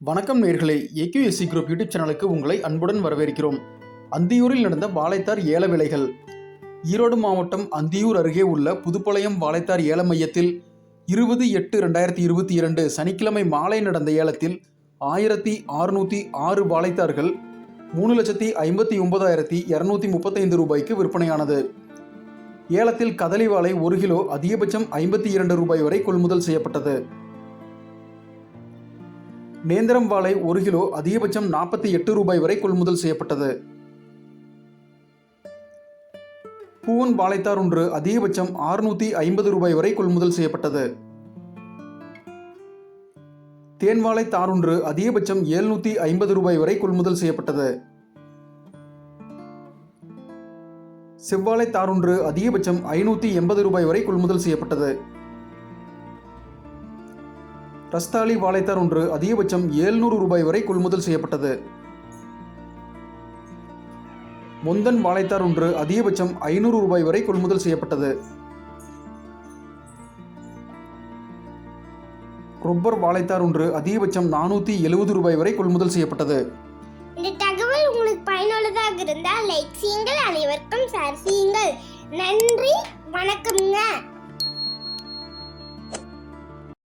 வணக்கம் நேர்களே. AQSC group YouTube சேனலுக்கு உங்களை அன்புடன் வரவேற்கிறோம். அந்தியூரில் நடந்த வாழைத்தார் ஏல விலைகள் ஈரோடு மாவட்டம் அந்தியூர் அருகே உள்ள புதுப்பாளையம் வாழைத்தார் ஏல மையத்தில் இருபது எட்டு ரெண்டாயிரத்தி இருபத்தி இரண்டு சனிக்கிழமை மாலை நடந்த ஏலத்தில் ஆயிரத்தி அறுநூற்றி ஆறு வாழைத்தார்கள் மூணு லட்சத்தி ஐம்பத்தி ஒன்பதாயிரத்தி இரநூத்தி முப்பத்தைந்து ரூபாய்க்கு விற்பனையானது. ஏலத்தில் கதலி வாழை ஒரு கிலோ அதிகபட்சம் ஐம்பத்தி இரண்டு ரூபாய் வரை கொள்முதல் செய்யப்பட்டது. நேந்திரம் வாழை ஒரு கிலோ அதிகபட்சம் நாற்பத்தி எட்டு ரூபாய் வரை கொள்முதல் செய்யப்பட்டது. பூவன் வாழைத்தார் ஒன்று அதிகபட்சம் ஆறுநூற்றி ஐம்பது ரூபாய் வரை கொள்முதல் செய்யப்பட்டது. தேன் வாழை தார் ஒன்று அதிகபட்சம் எழுநூத்தி ஐம்பது ரூபாய் வரை கொள்முதல் செய்யப்பட்டது. செவ்வாழை தார் ஒன்று அதிகபட்சம் ஐநூத்தி எண்பது ரூபாய் வரை கொள்முதல் செய்யப்பட்டது. ரஸ்தாலி வாழைத்தார் ஒன்று அதிகபட்சம் ஏழ்நூறு ரூபாய் வரை கொள்முதல் செய்யப்பட்டது. முந்தன் வாழைத்தார் ஒன்று அதிகபட்சம் ஐநூறு ரூபாய் வரை கொள்முதல் செய்யப்பட்டது. ரொப்பர் வாழைத்தார் ஒன்று அதிகபட்சம் நானூற்றி எழுபது ரூபாய் வரை கொள்முதல் செய்யப்பட்டது. இந்த தகவல் உங்களுக்கு பயனுள்ளதாக இருந்தால் லைக் செய்யுங்கள் அனைவருக்கும் ஷேர் செய்யுங்கள். நன்றி வணக்கம்ங்க.